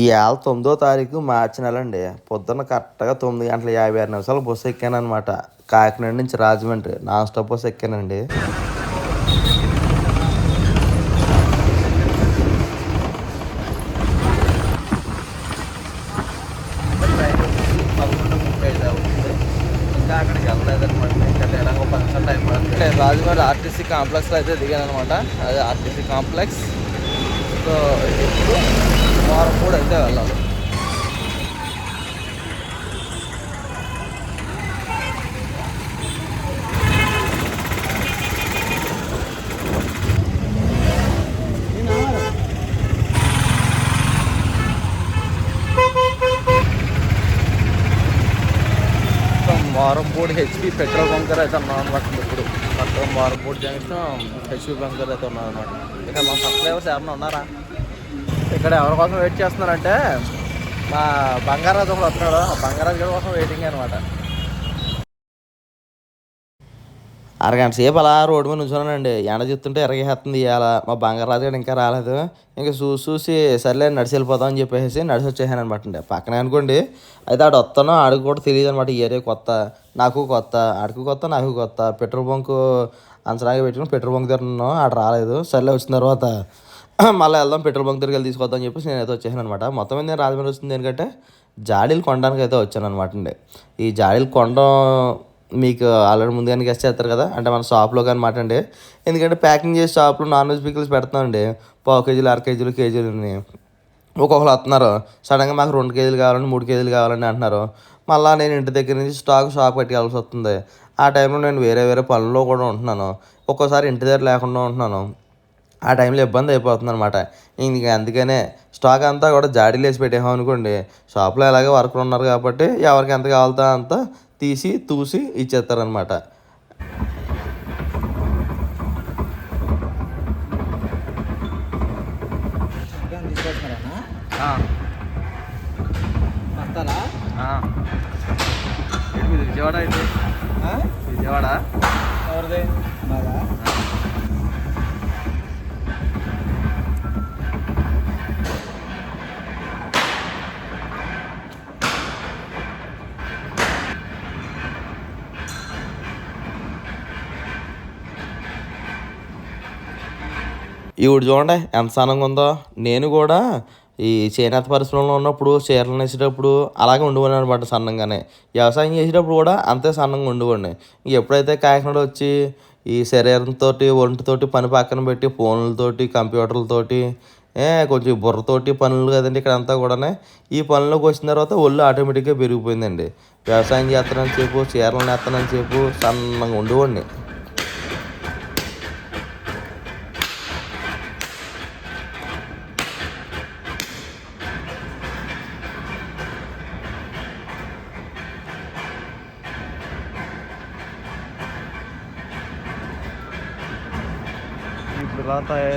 ఈ తొమ్మిదో తారీఖు మార్చి నెల అండి పొద్దున్న కరెక్ట్గా తొమ్మిది గంటల యాభై ఆరు నిమిషాలు బస్సు ఎక్కాను అనమాట కాకినాడ నుంచి రాజమండ్రి నాన్ స్టాప్ బస్సు ఎక్కానండి. రాజమండ్రి ఆర్టీసీ కాంప్లెక్స్లో అయితే దిగాను అనమాట అది ఆర్టీసీ కాంప్లెక్స్. సో ఇప్పుడు వారం కూడా అయితే వెళ్ళాలి మారంపూడి హెచ్పి పెట్రోల్ బంకర్ అయితే ఉన్నాం అనమాట ఇప్పుడు మొత్తం మారంపూడి జంక్షన్ హెచ్పి బంకర్ అయితే ఉన్నాం అనమాట ఇక్కడ మా సబ్స్క్రైబర్స్ ఎవరైనా ఉన్నారా ఇక్కడ ఎవరి కోసం వెయిట్ చేస్తున్నారంటే మా బంగారాజు ఒకడు వస్తున్నాడు. ఆ బంగారాజు గారి కోసం వెయిటింగ్ అనమాట అరగంట సేపు అలా రోడ్డు మీద నుంచున్నానండి. ఎండ చెప్తుంటే ఎరగేస్తుంది ఇవాళ. మా బంగారాజు గారు ఇంకా రాలేదు. ఇంకా చూసి చూసి సర్లే నడిచి వెళ్ళిపోదాం అని చెప్పేసి నడిచి వచ్చేసాను అనమాట అండి. పక్కనే అనుకోండి అయితే ఆడు వస్తానో ఆడికి కూడా తెలియదు అనమాట ఈ ఏరియా కొత్త. నాకు కొత్త ఆడికి కొత్త నాకు కొత్త. పెట్రోల్ బంకు అంచనాగా పెట్టుకుని పెట్రోల్ బంక్ దగ్గర ఆడు రాలేదు. సర్లే వచ్చిన తర్వాత మళ్ళీ వెళ్దాం పెట్రోల్ బంక్ దగ్గర తీసుకొద్దాం అని చెప్పేసి నేనైతే వచ్చేసాను అనమాట మొత్తం మీద నేను రాజమండ్రి వస్తుంది ఎందుకంటే జాడీలు కొనడానికి అయితే వచ్చాను అనమాట అండి. ఈ జాడీలు కొనడం మీకు ఆల్రెడీ ముందుగానే గెస్ట్ చేస్తారు కదా అంటే మన షాప్లో కానీ మాట అండి. ఎందుకంటే ప్యాకింగ్ చేసి షాప్లో నాన్ వెజ్ పికిల్స్ పెడతామండి పావు కేజీలు అర కేజీలు కేజీలు ఒక్కొక్కరు వస్తున్నారు సడన్గా మాకు రెండు కేజీలు కావాలని మూడు కేజీలు కావాలని అంటున్నారు. మళ్ళీ నేను ఇంటి దగ్గర నుంచి స్టాక్ షాప్ కట్టుకెళ్ళాల్సి వస్తుంది. ఆ టైంలో నేను వేరే వేరే పనుల్లో కూడా ఉంటున్నాను. ఒక్కోసారి ఇంటి దగ్గర లేకుండా ఉంటున్నాను. ఆ టైంలో ఇబ్బంది అయిపోతుంది అనమాట ఇంక అందుకనే స్టాక్ అంతా కూడా జాడీలు వేసి పెట్టాము అనుకోండి షాప్లో ఎలాగో వర్కర్ ఉన్నారు కాబట్టి ఎవరికి ఎంత కావాలో అంత తీసి తూసి ఇచ్చేస్తారనమాట విజయవాడ అయితే? విజయవాడ? ఎవరిది? ఈవిడ చూడండి ఎంత సన్నంగా ఉందో. నేను కూడా ఈ చేనేత పరిశ్రమలో ఉన్నప్పుడు చీరలు నేసేటప్పుడు అలాగే ఉండేవాడిని అనమాట సన్నంగానే. వ్యవసాయం చేసేటప్పుడు కూడా అంతే సన్నంగా ఉండేవాడిని. ఎప్పుడైతే కాకినాడ వచ్చి ఈ శరీరంతో ఒంటితోటి పని పక్కన పెట్టి ఫోన్లతోటి కంప్యూటర్లతోటి కొంచెం బుర్రతోటి పనులు కదండి ఇక్కడ అంతా కూడా ఈ పనులకు వచ్చిన తర్వాత ఒళ్ళు ఆటోమేటిక్గా పెరిగిపోయిందండి. వ్యవసాయం చేస్తానని చెప్పు చీరలు నేస్తానని చెప్పు సన్నంగా ఉండేవాడిని.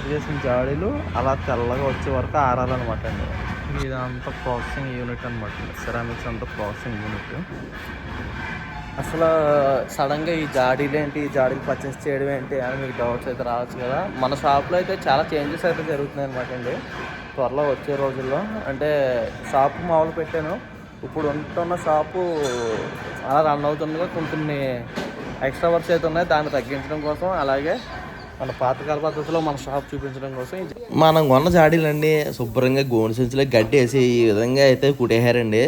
తయారు చేసిన జాడీలు అలా తెల్లగా వచ్చే వరకు ఆరాలన్నమాట అండి. ఇదంతా ప్రాసెసింగ్ యూనిట్ అనమాట సెరామిక్స్ అంతా ప్రాసెసింగ్ యూనిట్ అసలు సడన్గా ఈ జాడీలు ఏంటి ఈ జాడీలు పర్చేస్ చేయడం ఏంటి అని మీకు డౌట్స్ అయితే రావచ్చు కదా. మన షాప్లో అయితే చాలా చేంజెస్ అయితే జరుగుతున్నాయి అనమాట అండి. త్వరలో వచ్చే రోజుల్లో. అంటే షాప్ మామూలు పెట్టాను. ఇప్పుడు ఉంటున్న షాపు అలా రన్ అవుతుండగా కొన్ని ఎక్స్ట్రా వర్క్స్ అయితే ఉన్నాయి. దాన్ని తగ్గించడం కోసం. అలాగే మన పాతకాల పద్ధతిలో మన షాప్ చూపించడం కోసం మనం కొన్న జాడీలన్నీ శుభ్రంగా గోను సంచులో గడ్డి వేసి ఈ విధంగా అయితే కుట్టేశారండి.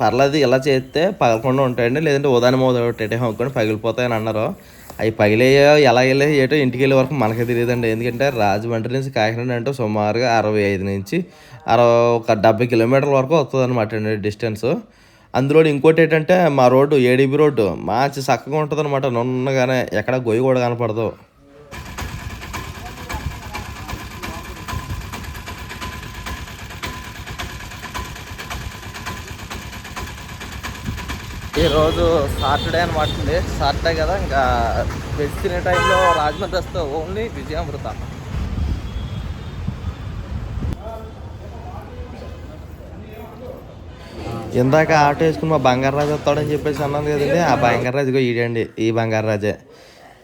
పర్లేదు ఇలా చేస్తే పగలకుండా ఉంటాయండి. లేదంటే ఉదాహరణ మొదటి హక్కుని పగిలిపోతాయని అన్నారు. అవి పగిలేయో ఎలా వెళ్ళాయో ఏటో ఇంటికి వెళ్ళే వరకు మనకే తెలియదండి. ఎందుకంటే రాజమండ్రి నుంచి కాకినాడ అంటే సుమారుగా అరవై ఐదు నుంచి అరవై ఒక డెబ్బై కిలోమీటర్ల వరకు వస్తుంది అనమాట అండి డిస్టెన్స్. అందులో ఇంకోటి ఏంటంటే మా రోడ్డు ఏడీబీ రోడ్డు మంచి చక్కగా ఉంటుంది అనమాట నున్నగానే ఎక్కడ గొయ్యి కూడా కనపడదు. ఈరోజు సాటర్డే అనమాట సాటర్డే కదా ఇంకా వెజ్ తినే టైంలో రాజమండ్రి వస్తే ఓన్లీ విజయామృత. ఇందాక ఆటో వేసుకుని మా బంగారాజు వస్తాడని చెప్పేసి అన్నాను కదండి. ఆ బంగారాజు ఇగో ఈడండి ఈ బంగారాజే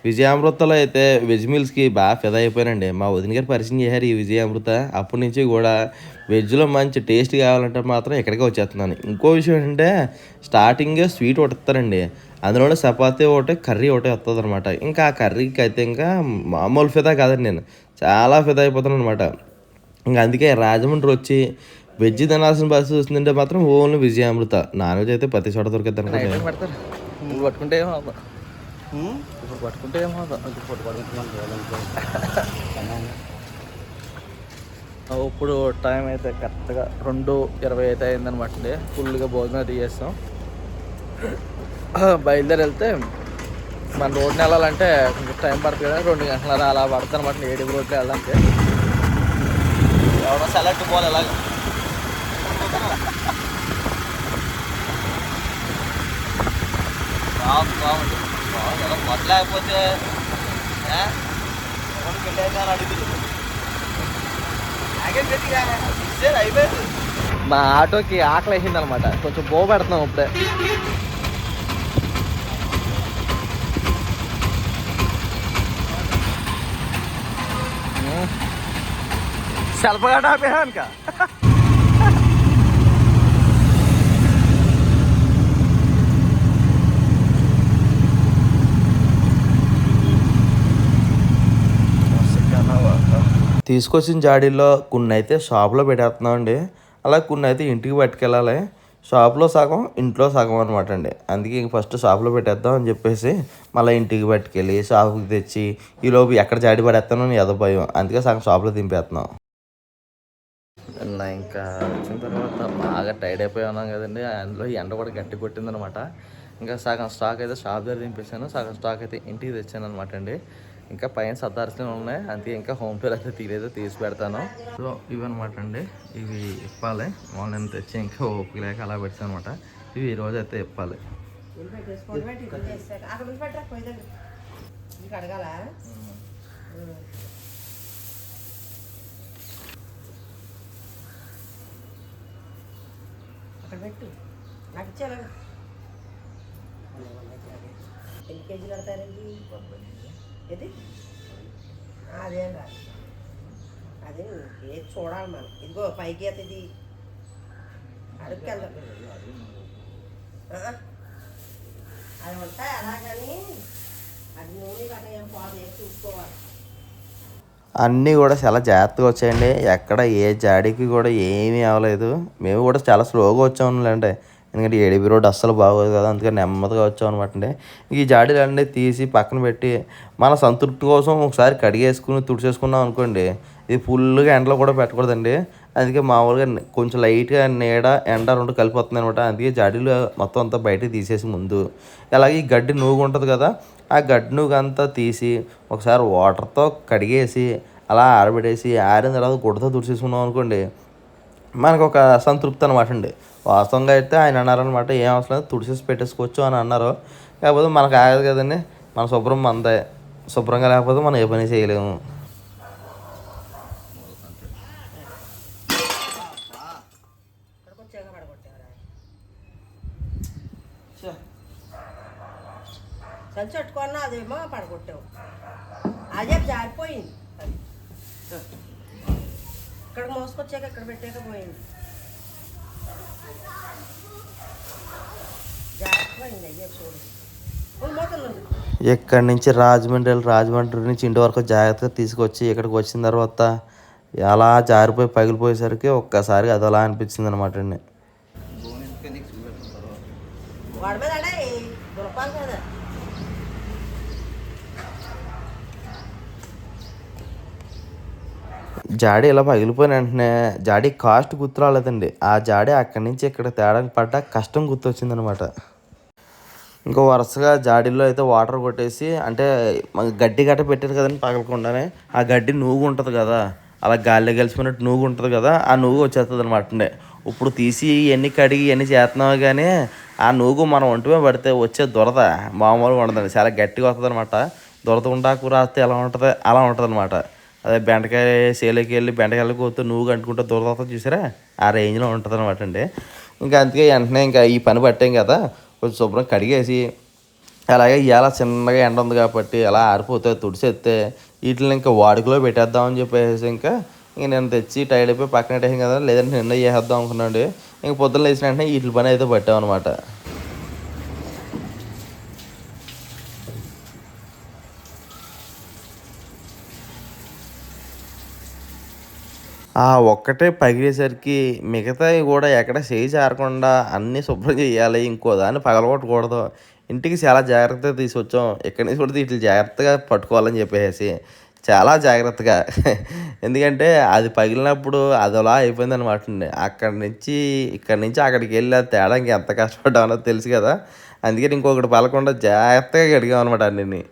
విజయామృతలో అయితే వెజ్ మీల్స్కి బాగా ఫిదా అయిపోయానండి. మా వదిన గారు పరిచయం చేశారు ఈ విజయామృత. అప్పటి నుంచి కూడా వెజ్లో మంచి టేస్ట్ కావాలంటే మాత్రం ఇక్కడికే వచ్చేస్తున్నాను. ఇంకో విషయం ఏంటంటే స్టార్టింగ్ స్వీట్ ఒకటి ఇస్తారండి. అందులోనే చపాతీ ఒకటి కర్రీ ఒకటి వస్తుంది అనమాట ఇంకా ఆ కర్రీకి అయితే ఇంకా మామూలు ఫిదా కాదండి నేను. చాలా ఫిదా అయిపోతాను అనమాట ఇంకా అందుకే రాజమండ్రి వచ్చి వెజ్ తినాల్సిన పరిస్థితి వస్తుందంటే మాత్రం ఓన్లీ విజయామృత. నాన్ వెజ్ అయితే ప్రతి చోట దొరికిద్దాం పట్టుకుంటే ఇప్పుడు పట్టుకుంటే ఏమో. ఇప్పుడు పట్టుకుంటున్నాను ఇప్పుడు టైం అయితే కరెక్ట్గా రెండు ఇరవై అయితే అయిందనమాట అండి ఫుల్గా భోజనం అది చేస్తాం. బయలుదేరి వెళ్తే మన రోడ్ని వెళ్ళాలంటే కొంచెం టైం పడుతుంది కదా రెండు గంటల అలా పడుతుంది అనమాట. ఏడు రోడ్లు వెళ్ళాలంటే ఎవడో సెలెక్ట్ పోవాలి ఎలాగ. బాగుంది. బాగుంది బాగుంది ఎలా మొదలేకపోతే మా ఆటోకి ఆకలి వేసింది అనమాట కొంచెం బో పెడుతున్నాం ఇప్పుడే సెల్ఫగా ఆపేహానుక తీసుకొచ్చిన జాడీల్లో కొన్ని అయితే షాప్లో పెట్టేస్తున్నాం అండి అలా కొన్ని అయితే ఇంటికి పట్టుకెళ్ళాలి. షాప్లో సగం ఇంట్లో సగం అనమాట అండి. అందుకే ఇంక ఫస్ట్ షాప్లో పెట్టేద్దాం అని చెప్పేసి మళ్ళీ ఇంటికి పట్టుకెళ్ళి షాప్కి తెచ్చి ఈలోపు ఎక్కడ జాడి పడేస్తానో ఏదో భయం. అందుకే సగం షాప్లో దింపేస్తున్నాం. నిన్న ఇంకా వచ్చిన తర్వాత బాగా టైర్డ్ అయిపోయి ఉన్నాం కదండి. అందులో ఎండ కూడా గట్టి కొట్టిందనమాట ఇంకా సగం స్టాక్ అయితే షాప్ దగ్గర దింపేసాను సగం స్టాక్ అయితే ఇంటికి తెచ్చాను అనమాట అండి. ఇంకా పైన సర్దార్స్లో ఉన్నాయి. అంతే ఇంకా హోమ్ టూర్ అయితే తీరేదో తీసి పెడతాను సో ఇవన్నమాట అండి. ఇవి ఇప్పాలి. మార్నింగ్ తెచ్చి ఇంకా ఓపిక లేక అలా పెట్టాను అనమాట ఇవి ఈ రోజు అయితే ఇప్పాలి. అక్కడ పెట్టు నాకు ఇచ్చాను ఎన్ని కేజీలు పడతారండి ఇది? అదేం రాదు అది ఏది చూడాలి మనం. ఇదిగో పైకి అయితే ఇది అడుగుకెళ్దాం అది ఉంటాయి అలాగని అది నూనె కట్ట ఏం పాలు వేసి చూసుకోవాలి. అన్నీ కూడా చాలా జాగ్రత్తగా వచ్చాయండి. ఎక్కడ ఏ జాడికి కూడా ఏమీ అవ్వలేదు. మేము కూడా చాలా స్లోగా వచ్చాములేండి ఎందుకంటే ఏడిపి రోడ్ అస్సలు బాగోదు కదా అందుకని నెమ్మదిగా వచ్చాం అనమాట అండి ఈ జాడీలు అన్నీ తీసి పక్కన పెట్టి మన సంతృప్తి కోసం ఒకసారి కడిగేసుకుని తుడిచేసుకున్నాం అనుకోండి ఇది ఫుల్గా ఎండలో కూడా పెట్టకూడదండి. అందుకే మామూలుగా కొంచెం లైట్గా నీడ ఎండ రెండు కలిపి వస్తుంది అనమాట అందుకే జాడీలు మొత్తం అంతా బయటకు తీసేసి ముందు. అలాగే ఈ గడ్డి నూగు ఉంటుంది కదా ఆ గడ్డి నూగు అంతా తీసి ఒకసారి వాటర్తో కడిగేసి అలా ఆరబెట్టేసి ఆరిన తర్వాత గుడ్డతో తుడిచేసుకున్నాం అనుకోండి మనకు ఒక సంతృప్తి అనమాట అండి. వాస్తవంగా అయితే ఆయన అన్నారనమాట ఏం అవసరం లేదు తుడిచేసి పెట్టేసుకోవచ్చు అని అన్నారు. కాకపోతే మనకు ఆగదు కదండి మన శుభ్రం మందే శుభ్రంగా లేకపోతే మనం ఏ పని చేయలేము. ఇక్కడికి వచ్చాక పడగొట్టారా సంచి పట్టుకున్నా అదేమో పడగొట్టావు. అదే జారిపోయింది. ఇక్కడ మోసుకొచ్చాక ఇక్కడ పెట్టాక పోయింది జారిపోయింది అయ్యే చూడు ఓ మూతలు ఇక్కడి నుంచి రాజమండ్రి వెళ్ళి రాజమండ్రి నుంచి ఇంటి వరకు జాగ్రత్తగా తీసుకొచ్చి ఇక్కడికి వచ్చిన తర్వాత అలా జారిపోయి పగిలిపోయేసరికి ఒక్కసారి అది అలా అనిపించింది అనమాట అండి వాడి మీద అడే దులపాలి కదా జాడీ ఇలా పగిలిపోయిన వెంటనే జాడీ కాస్ట్ గుర్తు రాలేదండి ఆ జాడీ అక్కడి నుంచి ఇక్కడ తేడానికి పడ్డ కష్టం గుర్తొచ్చిందనమాట. ఇంకో వరుసగా జాడీలో అయితే వాటర్ కొట్టేసి అంటే గడ్డి గట్ట పెట్టారు కదండి పగలకుండానే ఆ గడ్డి నూగు ఉంటుంది కదా అలా గాలిలో కలిసిపోయినట్టు నూగు ఉంటుంది కదా ఆ నూగు వచ్చేస్తుంది అనమాట ఇప్పుడు తీసి ఎన్ని కడిగి ఎన్ని చేస్తున్నావు కానీ ఆ నూగు మనం ఒంటిమే పడితే వచ్చే దురద మామూలుగా ఉండదండి. చాలా గట్టిగా వస్తుంది అనమాట దురద ఉండాకు రాస్తే ఎలా ఉంటుంది? అలా ఉంటుంది అనమాట అదే బెండకాయ సేలోకి వెళ్ళి బెండకాయలు కోతూ నువ్వు అంటుకుంటే దురద చూసారా? ఆ రేంజ్లో ఉంటుంది అనమాట అండి. ఇంకా అందుకే వెంటనే ఇంకా ఈ పని పట్టాం కదా కొంచెం శుభ్రం కడిగేసి అలాగే ఇలా చిన్నగా ఎండ ఉంది కాబట్టి అలా ఆరిపోతాయి తుడిసేస్తే వీటిని ఇంకా వాడుకలో పెట్టేద్దామని చెప్పేసి ఇంకా ఇంక నేను తెచ్చి టైడ్ అయిపోయి పక్కన పెట్టేసాం కదా లేదంటే నిన్న చేసేద్దాం అనుకున్నాండి ఇంక పొద్దున్న లేచిన వెంటనే వీటి పని అయితే పట్టామన్నమాట. ఆ ఒక్కటే పగిలేసరికి మిగతావి కూడా ఎక్కడ చేయి చేరకుండా అన్నీ శుభ్రం చేయాలి ఇంకో దాన్ని పగలగొట్టకూడదు. ఇంటికి చాలా జాగ్రత్తగా తీసుకొచ్చాం. ఎక్కడి నుంచి కూడా వీటిని జాగ్రత్తగా పట్టుకోవాలని చెప్పేసి చాలా జాగ్రత్తగా. ఎందుకంటే అది పగిలినప్పుడు అదలా అయిపోయింది అనమాట అండి అక్కడి నుంచి ఇక్కడి నుంచి అక్కడికి వెళ్ళి అది తేడానికి ఎంత కష్టపడ్డామో తెలుసు కదా. అందుకని ఇంకొకటి పలకుండా జాగ్రత్తగా కడిగాం అనమాట అన్నీ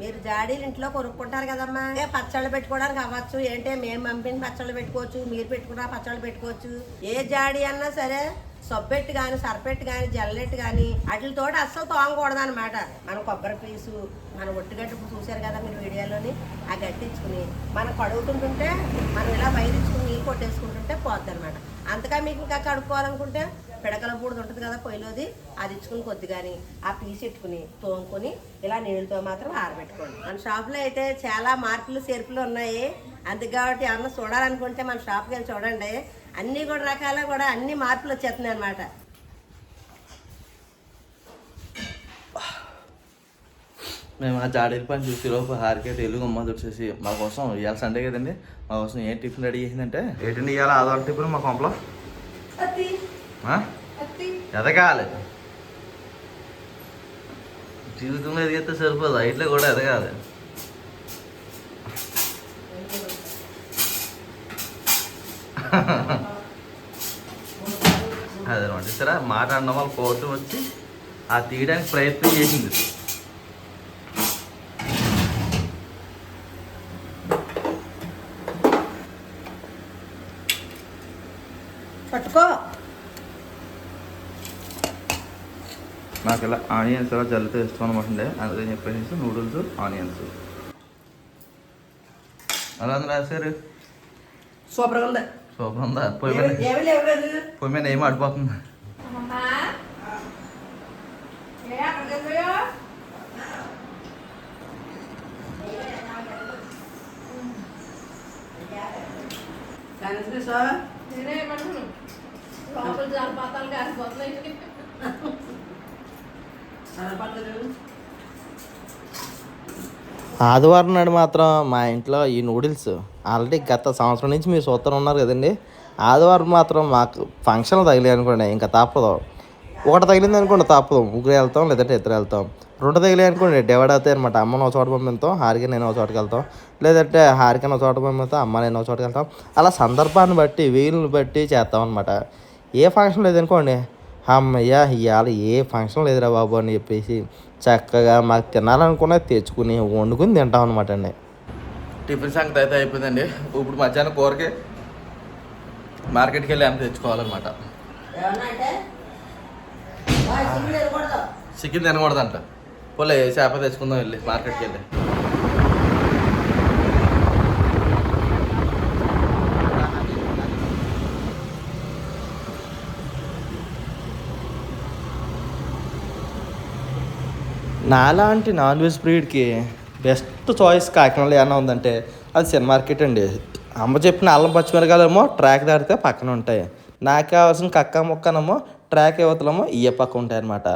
మీరు జాడీలు ఇంట్లో కొనుక్కుంటారు కదమ్మా. ఏ పచ్చళ్ళు పెట్టుకోవడానికి అవ్వచ్చు. ఏంటే మేము పంపిన పచ్చళ్ళు పెట్టుకోవచ్చు మీరు పెట్టుకున్న పచ్చళ్ళు పెట్టుకోవచ్చు. ఏ జాడీ అన్నా సరే సబ్బెట్టు కానీ సర్పెట్టు కానీ జల్లెట్టు కానీ వాటితో అస్సలు తోమకూడదు అనమాట మన కొబ్బరి పీసు మన ఒట్టుగట్టు చూశారు కదా మీరు వీడియోలోని ఆ గట్టించుకుని. మనం కడుగుతుంటుంటే మనం ఇలా బయలుచుకుని నీళ్ళు కొట్టేసుకుంటుంటే పోద్ది అనమాట అంతగా మీకు ఇంకా కడుక్కోవాలనుకుంటే పిడకల బూడిద ఉంటుంది కదా పొయ్యిలోది అది ఇచ్చుకుని కొద్ది కానీ ఆ పీస్ ఎట్టుకుని తోముకొని ఇలా నీళ్ళతో మాత్రం ఆరబెట్టుకోండి. మన షాప్లో అయితే చాలా మార్పులు చేర్పులు ఉన్నాయి. అందుకు కాబట్టి ఏమన్నా చూడాలనుకుంటే మన షాప్కి వెళ్ళి చూడండి. అన్నీ కూడా రకాల కూడా అన్ని మార్పులు వచ్చేస్తున్నాయి అనమాట మేము ఆ జాడీల పని చూసి లోపు హారికే తెలుగు అమ్మ వచ్చేసి మా కోసం ఇవాళ సండే కదండి. మా కోసం ఏం టిఫిన్ రెడీ చేసిందంటే? ఏంటండి ఇవాళ ఆధార్ టిఫిన్ మా కొంపలో? ఎదగాలి. జీవితంలో ఎదిగితే సరిపోదు. ఇట్లా కూడా ఎదగాలి. అదనమాట సరే మాట అన్న వాళ్ళ కోర్టు వచ్చి ఆ తీయడానికి ప్రయత్నం చేసింది పట్టుకో నాకు ఇలా ఆనియన్స్ ఇలా జల్లితో ఇష్టం అనమాట అండి. అందుకని చెప్పేసి నూడిల్స్ ఆనియన్స్. అలా అందరూ రాశారు? సూపర్గా ఉంది. సూపర్ ఉందా? పొయ్యి మీద పొయ్యి మీద ఏం ఆడిపోతుంది సార్ ఆదివారం నాడు మాత్రం మా ఇంట్లో ఈ నూడిల్స్ ఆల్రెడీ గత సంవత్సరం నుంచి మీరు చూస్తూనే ఉన్నారు కదండి. ఆదివారం మాత్రం మాకు ఫంక్షన్లు తగిలాయి అనుకోండి ఇంకా తప్పదు. ఒకటి తగిలింది అనుకోండి తప్పదు. ముగ్గురు వెళ్తాం లేదంటే ఇద్దరు వెళ్తాం. రెండు తగిలాయి అనుకోండి డివైడ్ అవుతాయి అనమాట అమ్మను ఒక చోట పంపిస్తాం హారిక నేను ఒక చోటకి వెళ్తాం. లేదంటే హారిక ఒక చోట పంపిస్తాం అమ్మ నేను ఒక చోటకి వెళ్తాం. అలా సందర్భాన్ని బట్టి వీలుని బట్టి చేస్తాం అనమాట ఏ ఫంక్షన్ లేదనుకోండి అమ్మయ్య ఇవాళ ఏ ఫంక్షన్ లేదురా బాబు అని చెప్పేసి చక్కగా మాకు తినాలనుకున్న తెచ్చుకుని వండుకుని తింటాం అనమాట అండి. టిఫిన్ సంగతి అయితే అయిపోయిందండి. ఇప్పుడు మధ్యాహ్నం కూరకి మార్కెట్కి వెళ్ళి ఏమైనా తెచ్చుకోవాలన్నమాట. చికెన్ తినకూడదంట. పోలే చేప తెచ్చుకుందాం వెళ్ళి మార్కెట్కి వెళ్ళి నాలాంటి నాన్ వెజ్ బ్రీడ్కి బెస్ట్ చాయిస్ కాకినాడలో ఏమైనా ఉందంటే అది సినిమా మార్కెట్ అండి. అమ్మ చెప్పిన అల్లం పచ్చిమిరకాయలేమో ట్రాక్ దాటితే పక్కన ఉంటాయి. నాకు కావాల్సిన కక్క ముక్కనేమో ట్రాక్ యువతలేమో ఇయ్య పక్క ఉంటాయి అనమాట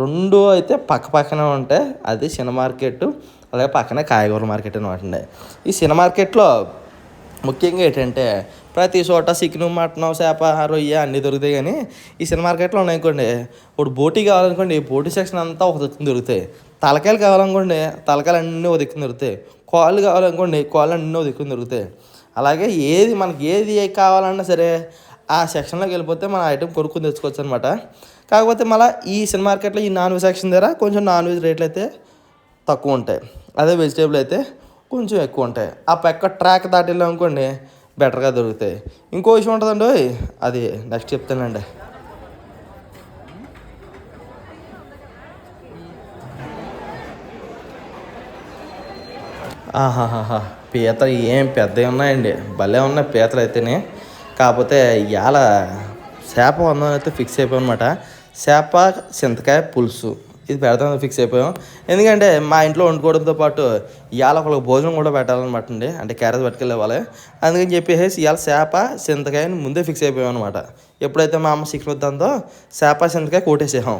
రెండు అయితే పక్క పక్కనే ఉంటాయి అది సినిమా మార్కెట్ అలాగే పక్కనే కాయగూరల మార్కెట్ అనమాట అండి. ఈ సినిమా మార్కెట్లో ముఖ్యంగా ఏంటంటే ప్రతి చోట చికెను మటను చేప రొయ్య అన్నీ దొరుకుతాయి కానీ ఈ సినిమా మార్కెట్లో ఉన్నాయనుకోండి ఇప్పుడు బోటీ కావాలనుకోండి బోటీ సెక్షన్ అంతా ఒక దిక్కున దొరుకుతాయి. తలకాయలు కావాలనుకోండి తలకాయలు అన్నీ ఒక దిక్కున దొరుకుతాయి. కాళ్ళు కావాలనుకోండి కాళ్ళు అన్నీ ఒక దిక్కున దొరుకుతాయి. అలాగే ఏది మనకి ఏది కావాలన్నా సరే ఆ సెక్షన్లోకి వెళ్ళిపోతే మన ఐటెం కొనుక్కుని తెచ్చుకోవచ్చు అనమాట కాకపోతే మళ్ళీ ఈ సినిమా మార్కెట్లో ఈ నాన్ వెజ్ సెక్షన్ దగ్గర కొంచెం నాన్ వెజ్ రేట్లు అయితే తక్కువ ఉంటాయి. అదే వెజిటేబుల్ అయితే కొంచెం ఎక్కువ ఉంటాయి. ఆ పక్క ట్రాక్ దాటి అనుకోండి బెటర్గా దొరుకుతాయి. ఇంకో విషయం ఉంటుందండి ఓయ్, అది నెక్స్ట్ చెప్తానండి ఆహాహాహా పీతలు ఏం పెద్దవి ఉన్నాయండి. భలే ఉన్నాయి పీతలు అయితేనే. కాకపోతే ఇవాళ చేప వందనైతే అయితే ఫిక్స్ అయిపోయి అనమాట చేప చింతకాయ పులుసు. ఇది పెడతామని ఫిక్స్ అయిపోయాం. ఎందుకంటే మా ఇంట్లో వండుకోవడంతో పాటు ఇవాళ ఒకళ్ళకి భోజనం కూడా పెట్టాలన్నమాట అండి. అంటే క్యారేజ్ పట్టుకెళ్ళే అందుకని చెప్పేసి ఇవాళ చేప చింతకాయని ముందే ఫిక్స్ అయిపోయాం అనమాట ఎప్పుడైతే మా అమ్మ సిక్స్ వద్దంతో చేప చింతకాయ కోటేసేసాం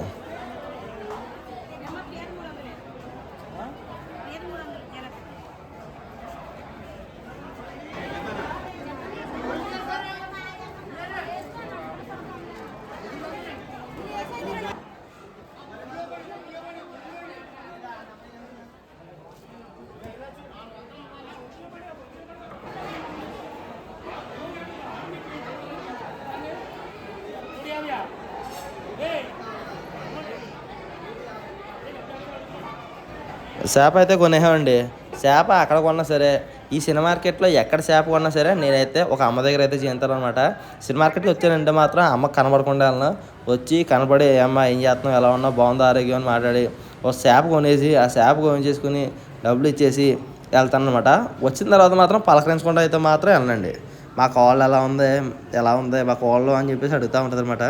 చేప అయితే కొనేసామండి. చేప అక్కడ కొన్నా సరే ఈ సినిమా మార్కెట్లో ఎక్కడ చేప కొన్నా సరే నేనైతే ఒక అమ్మ దగ్గర అయితే చేయించాలన్నమాట. సినిమా మార్కెట్కి వచ్చానంటే మాత్రం అమ్మ కనబడకుండా వెళ్ళను. వచ్చి కనబడి అమ్మ ఏం చేస్తున్నావు? ఎలా ఉన్నావు? బాగుంది? ఆరోగ్యం? అని మాట్లాడి ఒక చేప కొనేసి ఆ చేప కొనేసేసుకుని డబ్బులు ఇచ్చేసి వెళ్తాను అనమాట వచ్చిన తర్వాత మాత్రం పలకరించకుండా అయితే మాత్రం వెళ్ళండి మా కోళ్ళు ఎలా ఉంది? ఎలా ఉంది? మా కోళ్ళు అని చెప్పేసి అడుగుతూ ఉంటుంది అనమాట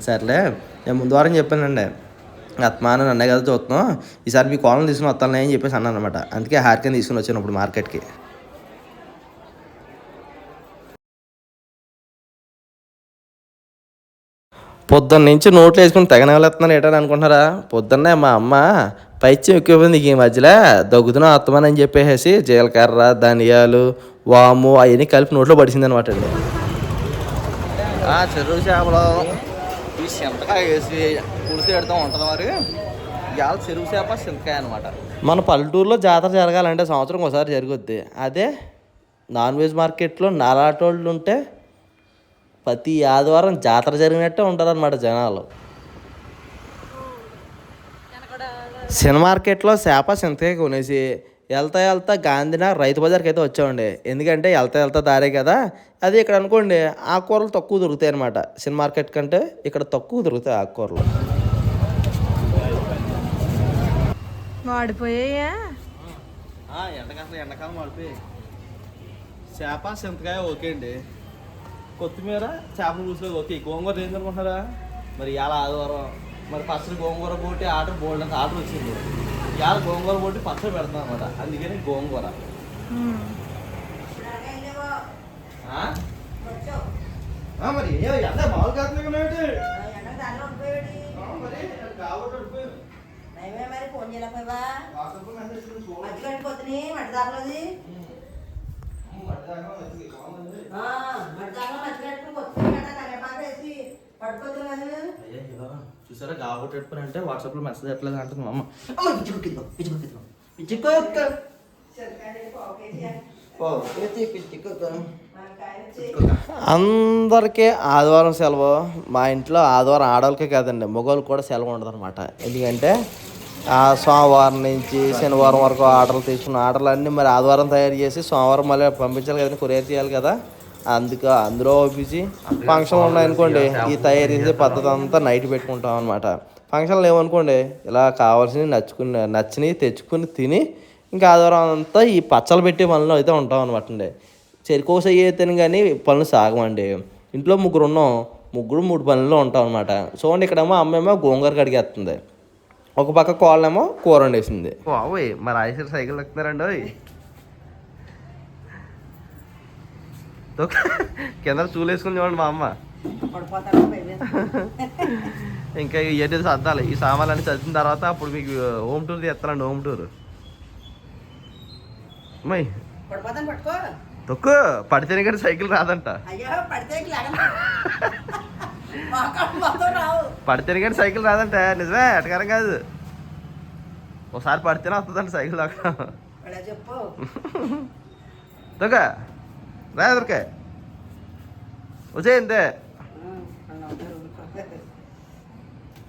సర్లే నేను ముందు వారం చెప్పానండి. అత్మాన నన్నే కదా చూస్తున్నాం ఈసారి మీ కోళ్ళని తీసుకుని వస్తాను అని చెప్పేసి అన్నాను అనమాట అందుకే హార్కెన్ తీసుకుని వచ్చాను ఇప్పుడు మార్కెట్కి. పొద్దున్న నుంచి నోట్లు వేసుకుని తెగనవలేస్తున్నాను ఏంటని అనుకుంటున్నారా? పొద్దున్నే మా అమ్మ పైత్యం ఎక్కువైంది ఈ మధ్యలో. దగ్గుతున్నా అత్తమని అని చెప్పేసి జీలకర్ర ధనియాలు వాము అవన్నీ కలిపి నోట్లో పడిసింది అనమాట అండి చెరువు చేపలు ఈ చింతకాయ వేసి పులిసి పెడతాం ఉంటుంది మరి. ఇవాళ చెరువు చేప చింతకాయ అనమాట మన పల్లెటూరులో జాతర జరగాలంటే సంవత్సరం ఒకసారి జరుగుద్ది. అదే నాన్ వెజ్ మార్కెట్లో నాలాటోళ్ళు ఉంటే ప్రతి ఆదివారం జాతర జరిగినట్టే ఉంటారు అనమాట జనాలు. సినిమా మార్కెట్లో చేప చింతకాయ కొనేసి వెళ్తా వెళ్తా గాంధీనగర్ రైతు బజార్కి అయితే వచ్చామండి. ఎందుకంటే వెళ్తా వెళ్తా దారే కదా. అది ఇక్కడ అనుకోండి ఆకుకూరలు తక్కువ దొరుకుతాయి అనమాట సినిమా మార్కెట్ కంటే ఇక్కడ తక్కువ దొరుకుతాయి ఆకుకూరలు. వాడిపోయాయా? ఎండకాలం ఎండకాలం పడిపోయి చేప చింతకాయ ఓకే అండి. కొత్తిమీర చేపల పులుసులో ఓకే. గోంగూర ఏం అనుకుంటున్నారా మరి ఇవాళ ఆదివారం. మరి పచ్చడి గోంగూర పోటీ ఆర్డర్ బోల్డ్ అంత ఆర్డర్ వచ్చింది. ఇవాళ గోంగూర పోటీ పచ్చడి పెడతాం అనమాట అందుకని గోంగూర. మరి ఏ ఎండ మామూలు కాదు మరి ఫోన్ చేయలేకపోయావా? మధ్య కట్టుకోతుంది మట్టి దాకలోది మట్టి దాకలో మధ్య కట్టుకుని కొత్తిమీర గట్ట కరివేపాకు వేసి పట్టుకోతుంది కదా. అయ్యా, ఇలా చూసారా? పెట్టుకుని అంటే వాట్సాప్లో మెసేజ్ ఎట్లేదు అంటుంది మా అమ్మ. అమ్మ పిచ్చుకు కింద పిచ్చుకు కింద. పిచ్చుకు అందరికీ ఆదివారం సెలవు. మా ఇంట్లో ఆదివారం ఆడవాళ్ళకే కాదండి మగవాళ్ళకి కూడా సెలవు ఉండదు అనమాట ఎందుకంటే సోమవారం నుంచి శనివారం వరకు ఆర్డర్లు తీసుకున్న ఆర్డర్లు అన్నీ మరి ఆదివారం తయారు చేసి సోమవారం మళ్ళీ పంపించాలి కదండి కొరియర్ చేయాలి కదా. అందుకు అందులో బిజీ ఫంక్షన్లు ఉన్నాయనుకోండి ఈ తయారు చేసే పద్ధతి అంతా నైట్ పెట్టుకుంటాం అనమాట ఫంక్షన్లు ఏమనుకోండి ఇలా కావాల్సినవి నచ్చుకుని నచ్చినవి తెచ్చుకుని తిని ఇంకా ఆదివారం అంతా ఈ పచ్చలు పెట్టే పనులు అయితే ఉంటాం అనమాట అండి. చెరుకోస అయితేనే కానీ పనులు సాగమండి ఇంట్లో ముగ్గురు ఉన్నాం ముగ్గురు మూడు పనుల్లో ఉంటాం అనమాట చూడండి ఇక్కడేమో అమ్మేమో గోంగూర కడిగేస్తుంది ఒక పక్క కోళ్ళేమో కూర వండేసింది. బాబోయ్ మరి ఐసర్ సైకిల్ ఎక్కుతున్నారండి ఓయ్. తొక్క. కింద చూలేసుకుని చూడండి మా అమ్మ. ఇంకా ఇవన్నీ సర్దాలి. ఈ సామాన్లన్నీ సర్దిన తర్వాత అప్పుడు మీకు హోమ్ టూర్ తీస్తానండి హోమ్ టూర్ పట్టుకో. తొక్కు పడితేనే కానీ సైకిల్ రాదంట. పడితేనే కానీ సైకిల్ రాదంట నిజమే ఎటకారం కాదు. ఒకసారి పడితేనే వస్తుందంట సైకిల్ దాకా చెప్పు. తొక్క రా ఎదురుకే వచ్చే అంతే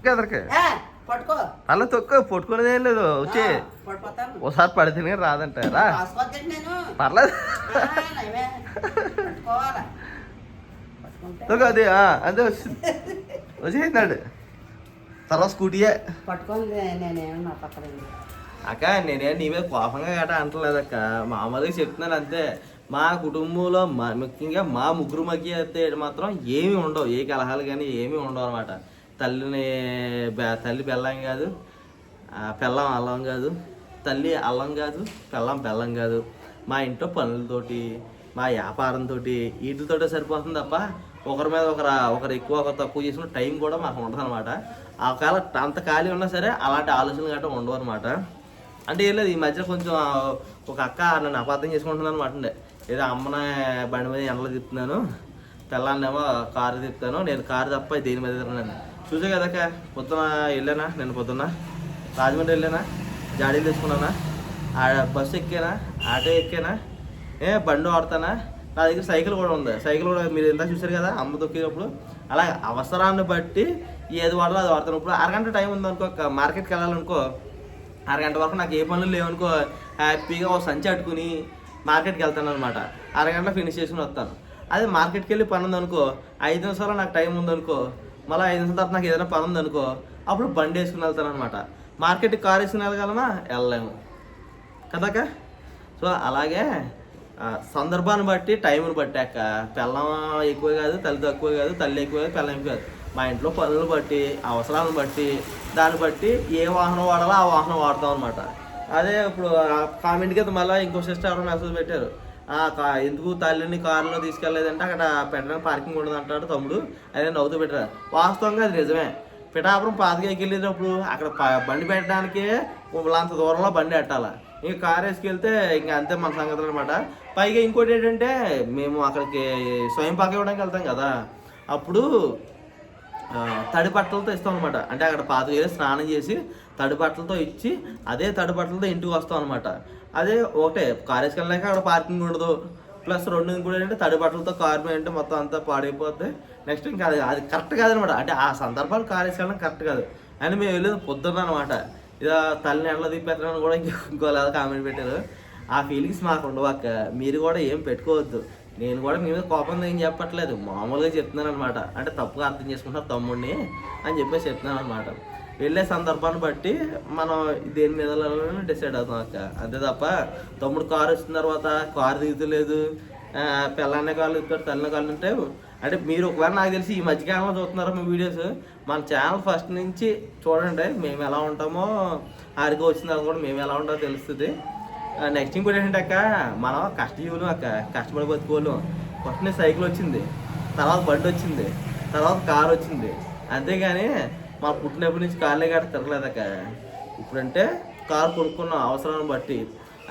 ఎదురుకే ఏ, పట్టుకో. అలా తొక్కు పట్టుకునేది ఏం లేదు వచ్చే ఒకసారి పడితేనే కానీ రాదంట రా. రాసుకోవద్దండి నేను పర్లేదు. తొక్క అది అంతే వచ్చింది వచ్చేసిందండి తర్వాత స్కూటీయే. అక్క నేనే నీ మీద కోపంగా గట్ట అంటలేదక్క మామూలుగా చెప్తున్నాను అంతే. మా కుటుంబంలో మా ముఖ్యంగా మా ముగ్గురు మధ్య అయితే మాత్రం ఏమీ ఉండవు. ఏ కలహాలు కానీ ఏమీ ఉండవు అనమాట తల్లిని తల్లి బెల్లం కాదు పెళ్ళం అల్లం కాదు. తల్లి అల్లం కాదు పెళ్ళం బెల్లం కాదు. మా ఇంట్లో పనులతోటి మా వ్యాపారంతో వీటితోటే సరిపోతుంది తప్ప ఒకరి మీద ఒకరు ఒకరు ఎక్కువ ఒకరు తక్కువ చేసిన టైం కూడా మాకు ఉండదు అనమాట ఆ అంత ఖాళీ ఉన్నా సరే అలాంటి ఆలోచనలు గట్రా ఉండవు అనమాట అంటే ఏం లేదు ఈ మధ్య కొంచెం ఒక అక్క నన్ను అపార్థం చేసుకుంటున్నాను అనమాట అండి. ఏదో అమ్మన బండి మీద ఎండలో తిప్పుతున్నాను తెల్లాన్నేమో కారు తిప్పుతాను నేను కారు తప్ప దేని మీద తిరుగుతున్నాను చూసే కదక్క పొద్దున వెళ్ళానా? నేను పొద్దున్న. రాజమండ్రి వెళ్ళానా? జాడీలు తీసుకున్నానా ఆ బస్సు ఎక్కానా? ఆటో ఎక్కానా? ఏ బండి వాడతానా? నా దగ్గర సైకిల్ కూడా ఉంది. సైకిల్ కూడా మీరు ఎంత చూసారు కదా అమ్మ తొక్కినప్పుడు అలా అవసరాన్ని బట్టి ఏది వాడాలో అది వాడతాను ఇప్పుడు అరగంట టైం ఉందనుకో మార్కెట్కి వెళ్ళాలనుకో అరగంట వరకు నాకు ఏ పనులు లేవనుకో హ్యాపీగా ఒక సంచి అట్టుకుని మార్కెట్కి వెళ్తాను అనమాట అరగంట ఫినిష్ చేసుకుని వస్తాను. అదే మార్కెట్కి వెళ్ళి పని ఉందనుకో ఐదు నిమిషాలు నాకు టైం ఉందనుకో మళ్ళీ ఐదు నిమిషాల తర్వాత నాకు ఏదైనా పని ఉందనుకో అప్పుడు బండి వేసుకుని వెళ్తాను అనమాట మార్కెట్కి కార్ వేసుకుని వెళ్ళగలమా? వెళ్ళలేము. కదాక సో అలాగే సందర్భాన్ని బట్టి టైంని బట్టాక పిల్లం ఎక్కువ కాదు తల్లి తక్కువ కాదు తల్లి ఎక్కువ కాదు పిల్లం ఎక్కువ కాదు. మా ఇంట్లో పనులు బట్టి అవసరాలను బట్టి దాన్ని బట్టి ఏ వాహనం వాడాలో ఆ వాహనం వాడతాం అనమాట అదే ఇప్పుడు కామెంట్ కింద మళ్ళీ ఇంకో సిస్టర్ ఎవరో మెసేజ్ పెట్టారు. ఆ, ఎందుకు తల్లిని కారులో తీసుకెళ్ళలేదంటే అక్కడ పెట్టడానికి పార్కింగ్ ఉండదు అంటాడు తమ్ముడు. అదే నవ్వుతూ పెట్టారు. వాస్తవంగా అది నిజమే. పిఠాపురం పాతగా వెళ్ళేటప్పుడు అక్కడ బండి పెట్టడానికే అంత దూరంలో బండి పెట్టాలి? ఇంకా కార్ వేసుకెళ్తే ఇంకా అంతే మన సంగతి అనమాట పైగా ఇంకోటి ఏంటంటే మేము అక్కడికి స్వయం పాక ఇవ్వడానికి వెళ్తాం కదా. అప్పుడు తడి బట్టలతో ఇస్తాం అనమాట అంటే అక్కడ పాత వేరే స్నానం చేసి తడి బట్టలతో ఇచ్చి అదే తడి బట్టలతో ఇంటికి వస్తాం అనమాట అదే ఒకటే కార్ వేసుకెళ్ళాక అక్కడ పార్కింగ్ ఉండదు. ప్లస్ రెండు ఇంకోటి ఏంటంటే తడి బట్టలతో కార్ మీద అంటే మొత్తం అంతా పాడైపోతే నెక్స్ట్ ఇంకా అది అది కరెక్ట్ కాదనమాట అంటే ఆ సందర్భాలు కార్ వేసుకెళ్ళడం కరెక్ట్ కాదు. అని మేము వెళ్ళేది పొద్దున్న అనమాట ఇదో తల్లిని ఎండలో తిప్పేస్తానని కూడా ఇంకో కామెంట్ పెట్టారు. ఆ ఫీలింగ్స్ మాకు ఉండవు అక్క. మీరు కూడా ఏం పెట్టుకోవద్దు. నేను కూడా మీ మీద కోపం ఏం చెప్పట్లేదు. మామూలుగా చెప్తున్నాను అనమాట అంటే తప్పుగా అర్థం చేసుకుంటారు తమ్ముడిని అని చెప్పేసి చెప్తున్నాను అనమాట వెళ్ళే సందర్భాన్ని బట్టి మనం దేని మీద డిసైడ్ అవుతాం అక్క. అంతే తప్ప తమ్ముడు కారు వచ్చిన తర్వాత కారు దిగుతలేదు. పిల్లన్న కాళ్ళు ఇస్తారు తల్లిన కాళ్ళు ఉంటే అంటే మీరు ఒకవేళ నాకు తెలిసి ఈ మధ్యకాలంలో చూస్తున్నారు మీ వీడియోస్ మన ఛానల్ ఫస్ట్ నుంచి చూడండి మేము ఎలా ఉంటామో ఆరికి వచ్చిన తర్వాత కూడా మేము ఎలా ఉంటామో తెలుస్తుంది. నెక్స్ట్ ఇంకోటి ఏంటంటే అక్క మనం కష్టజీవులు అక్క కష్టపడి బతుకోలు ఫస్ట్ నేను సైకిల్ వచ్చింది తర్వాత బండి వచ్చింది తర్వాత కార్ వచ్చింది. అంతేగాని మా పుట్టినప్పటి నుంచి కార్లే గట్ట తిరగలేదు అక్క. ఇప్పుడంటే కారు కొనుక్కున్నాం అవసరాన్ని బట్టి.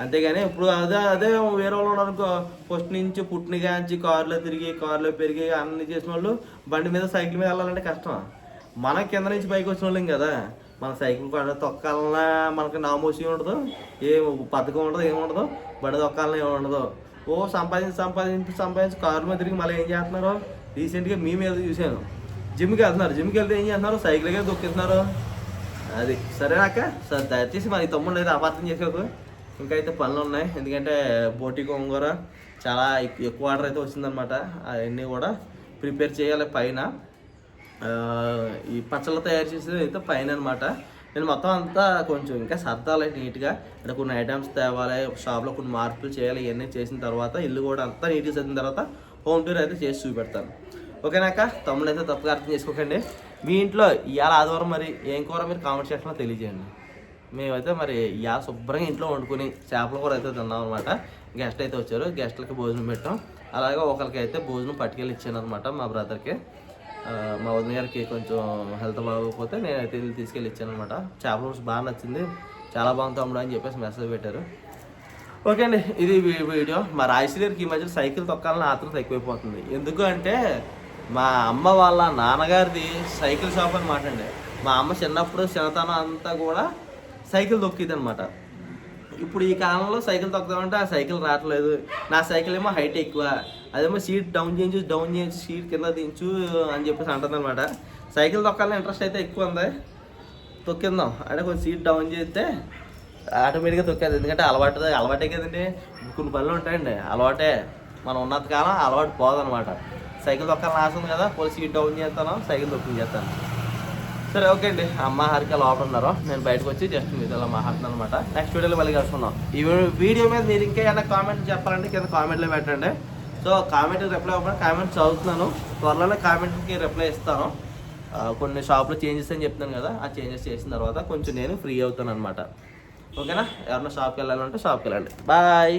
అంతేగాని ఇప్పుడు అదే అదే వేరే వాళ్ళు ఉన్నారనుకో ఫస్ట్ నుంచి పుట్టిన కాంచి కారులో తిరిగి కారులో పెరిగి అన్ని చేసిన వాళ్ళు బండి మీద సైకిల్ మీద వెళ్ళాలంటే కష్టం. మన కింద నుంచి పైకి వచ్చిన వాళ్ళం కదా. మన సైకిల్ కూడా తొక్కాలన్నా మనకి నామోసి ఉండదు. ఏ పథకం ఉండదు ఏముండదు బండి తొక్కాలన్నా ఏమి ఉండదు. ఓ సంపాదించి సంపాదించి సంపాదించి కారు మీద తిరిగి మళ్ళీ ఏం చేస్తున్నారు? రీసెంట్గా మీ మీద చూశాను. జిమ్కి వెళ్తున్నారు. జిమ్కి వెళ్తే ఏం చేస్తున్నారు? సైకిల్గా దొక్కిస్తున్నారు అది సరేనాక సరే దయచేసి మరి తమ్ముడు అయితే అపార్థం చేసేకు ఇంకా అయితే పనులు ఉన్నాయి. ఎందుకంటే బోటి గోంగూర చాలా ఎక్కువ ఆర్డర్ అయితే వచ్చిందనమాట అవన్నీ కూడా ప్రిపేర్ చేయాలి పైన. ఈ పచ్చళ్ళు తయారు చేసేది అయితే పైన అనమాట నేను మొత్తం అంతా కొంచెం ఇంకా సర్దాలి నీట్గా. అంటే కొన్ని ఐటమ్స్ తేవాలి షాప్లో కొన్ని మార్పులు చేయాలి ఇవన్నీ చేసిన తర్వాత ఇల్లు కూడా అంతా నీట్గా చదివిన తర్వాత హోమ్ టూర్ అయితే చేసి చూపెడతాను. ఓకేనాక తమ్ముడు అయితే తప్పుగా అర్థం చేసుకోకండి. మీ ఇంట్లో ఇవాళ ఆదివారం మరి ఏం కూర మీరు కామెంట్ సెక్షన్లో తెలియజేయండి. మేమైతే మరి ఇవాళ శుభ్రంగా ఇంట్లో వండుకుని చేపల కూర అయితే తిన్నాం అనమాట గెస్ట్ అయితే వచ్చారు గెస్ట్లకి భోజనం పెట్టాం. అలాగే ఒకరికి అయితే భోజనం పట్టుకెళ్ళి ఇచ్చాను అనమాట మా బ్రదర్కి. మా వదిన గారికి కొంచెం హెల్త్ బాగోకపోతే నేనైతే వెళ్ళి తీసుకెళ్ళి ఇచ్చాను అనమాట చేపల పులుసు బాగా నచ్చింది. చాలా బాగుంది తమ్ముడు అని చెప్పేసి మెసేజ్ పెట్టారు. ఓకే అండి ఇది వీ- వీడియో. మా రాయశ్రీకి ఈ మధ్య సైకిల్ తొక్కాలని ఆత్రం ఎక్కువైపోతుంది. ఎందుకు అంటే మా అమ్మ వాళ్ళ నాన్నగారిది సైకిల్ షాప్ అనమాట అండి మా అమ్మ చిన్నప్పుడు చిన్నతనం అంతా కూడా సైకిల్ తొక్కిది అనమాట ఇప్పుడు ఈ కాలంలో సైకిల్ తొక్కుదామంటే ఆ సైకిల్ రావట్లేదు. నా సైకిల్ ఏమో హైట్ ఎక్కువ. అదేమో సీట్ డౌన్ చేయించు డౌన్ చేయించు సీట్ కింద దించు అని చెప్పేసి అంటుంది అనమాట సైకిల్ తొక్కాలని ఇంట్రెస్ట్ అయితే ఎక్కువ ఉంది. తొక్కిందాం. అంటే కొంచెం సీట్ డౌన్ చేస్తే ఆటోమేటిక్గా తొక్కేది. ఎందుకంటే అలవాటు అలవాటే కదండి. కొన్ని పనులు ఉంటాయండి. అలవాటే. మనం ఉన్నంత కాలం అలవాటు పోదనమాట సైకిల్ తొక్కాలని ఆశ ఉంది కదా పోయి సీట్ డౌన్ చేస్తాను సైకిల్ తొక్కింగ్ చేస్తాను సరే ఓకే అండి. అమ్మ హరిక లోపల ఉన్నారు నేను బయటకు వచ్చి జస్ట్ మీతో అలా మాట్లాడుతున్నాను అనమాట నెక్స్ట్ వీడియోలో మళ్ళీ కలుసుకుందాం. ఈ వీడియో మీద మీరు ఇంకా ఏమైనా కామెంట్ చెప్పాలంటే కింద కామెంట్లో పెట్టండి. సో కామెంట్ రిప్లై ఇవ్వకుండా కామెంట్ చదువుతున్నాను. త్వరలోనే కామెంట్కి రిప్లై ఇస్తాను. కొన్ని షాప్లో చేంజెస్ అని చెప్తాను కదా ఆ చేంజెస్ చేసిన తర్వాత కొంచెం నేను ఫ్రీ అవుతాను అనమాట ఓకేనా? ఎవరన్నా షాప్కి వెళ్ళాలంటే షాప్కి వెళ్ళండి. బాయ్